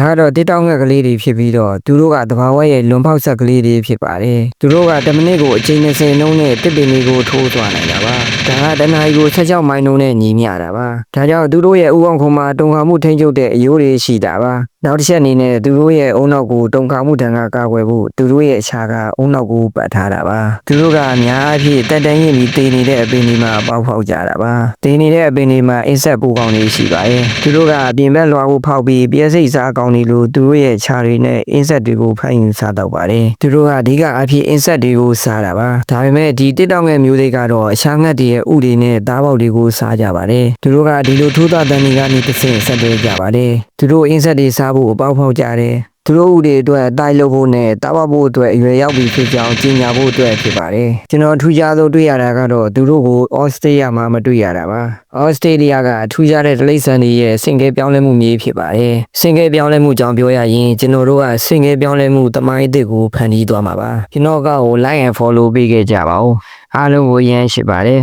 ဒါကတော့တစ်တောက်ငှက်ကလေးတွေဖြစ်ပြီးတော့သူတို့ကတဘာဝရဲ့လွန်ပေါက်ဆက်ကလေးတွေဖြစ်ပါတယ်သူတို့က10မိနစ်ကိုအချိန်20နှုန်းနဲ့တစ်ပင်လေးကိုထိုးသွားနိုင်တာပါဒါကတနာရီကို16မိုင်နှုန်းနဲ့ညီမျှတာပါဒါကြောင့်သူတို့ရဲ့ဥအောင်ခုံမှာတုံခါမှုထိန်းချုပ်တဲ့အယိုးတွေရှိတာပါ နောက်တစ်ချက်အနေနဲ့သူတို့ရဲ့အုံနောက်ကိုတုံခါမှုတန်ကကာကွယ်ဖို့သူတို့ရဲ့အခြားကအုံနောက်ကိုပတ်ထားတာပါသူတို့ကအများအပြည့်တက်တန်းရင်ပြီးတည်နေတဲ့အပင်တွေမှာပေါက်ဖောက်ကြတာပါတည်နေတဲ့အပင်တွေမှာအင်းဆက်ပူကောင်းတွေရှိပါတယ်သူတို့ကအပြင်ဘက်လွှာကိုဖောက်ပြီးပြည့်စိတ်စားကောင်းတွေလိုသူတို့ရဲ့ခြားတွေနဲ့အင်းဆက်တွေကိုဖမ်းယူစားတော့ပါတယ်သူတို့ကအဓိကအဖြစ်အင်းဆက်တွေကိုစားတာပါဒါပေမဲ့ဒီတစ်တောင်ငယ်မျိုးတွေကတော့အရှာငတ်တွေရဲ့ဥတွေနဲ့သားပေါက်တွေကိုစားကြပါတယ်သူတို့ကဒီလိုထိုးသားတန်တွေကနေတစ်ဆင့်ဆက်သွဲကြပါတယ်သူတို့အင်းဆက်တွေစားဖို့အပေါက်ဖောက်ကြတယ်သူတို့ဦးတွေအတွက်တိုက်လို့ဖို့နဲ့တားပဖို့အတွက်အရွယ်ရောက်ပြီဖြစ်ကြောင်းကြီးညာဖို့အတွက်ဖြစ်ပါတယ်ကျွန်တော်ထူးခြားဆုံးတွေ့ရတာကတော့သူတို့ကိုဩစတြေးလျမှာမတွေ့ရတာပါဩစတြေးလျကထူးခြားတဲ့ဒလိမ့်ဆန်တွေရဲ့စင်ကဲပြောင်းလဲမှုမျိုးဖြစ်ပါတယ်စင်ကဲပြောင်းလဲမှုကြောင့်ပြောရရင်ကျွန်တော်တို့ကစင်ကဲပြောင်းလဲမှုတမိုင်းအစ်စ်ကိုဖန်တီးသွားမှာပါကျွန်တော်ကကို like and follow ပေးခဲ့ကြပါဦးအားလုံးကိုရမ်းရှိပါတယ်